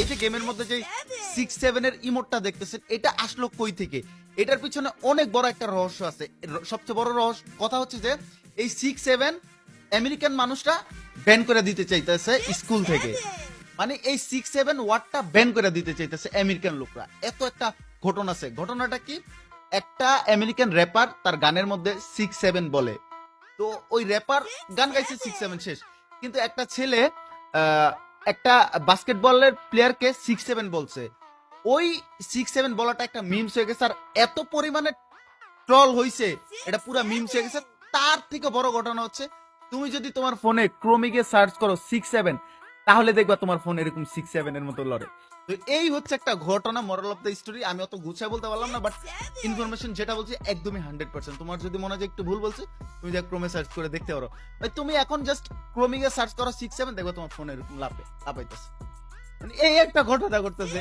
এই যে গেমের মধ্যে যে সিক্স সেভেন এর ইমোটটা দেখতেছেন, এটা আসলো কই থেকে? এটার পিছনে অনেক বড় একটা রহস্য আছে। সবচেয়ে বড় রহস্য, কথা হচ্ছে যে এই সিক্স সেভেন আমেরিকান মানুষরা ব্যান করে দিতে চাইতেছে স্কুল থেকে। মানে এই সিক্স সেভেন ওয়ার্ডটা ব্যান করে দিতে চাইতেছে আমেরিকান লোকরা। এত একটা ঘটনা আছে। ঘটনাটা কি? একটা আমেরিকান র্যাপার তার গানের মধ্যে সিক্স সেভেন বলে। তো ওই র্যাপার গান গাইছে সিক্স সেভেন শেষ। কিন্তু একটা ছেলে একটা বাস্কেটবলের প্লেয়ারকে সিক্স সেভেন বলছে। ওই সিক্স সেভেন বলাটা একটা মিমস হয়ে গেছে, আর এত পরিমাণে ট্রল হয়েছে এটা পুরো মিমস হয়ে গেছে। তার থেকে বড় ঘটনা হচ্ছে, তুমি যদি তোমার ফোনে ক্রোমিকে সার্চ করো সিক্স সেভেন তাহলে দেখবা তোমার ফোন এরকম সিক্স সেভেন এর মতো লড়ে। তো এই হচ্ছে একটা ঘটনা মরাল অফ দ্য স্টোরি আমি অত গুছায় বলতে পারলাম না বাট ইনফরমেশন যেটা বলছি একদমই হান্ড্রেড পার্সেন্ট তোমার যদি মনে হয় একটু ভুল বলছি, তুমি যা ক্রোমে সার্চ করে দেখতে পারো। ভাই, তুমি এখন জাস্ট ক্রোমিকে সার্চ করো সিক্স সেভেন দেখবা তোমার ফোন এরকম লাভ হইতেছে মানে এই একটা ঘটনা ঘটতেছে।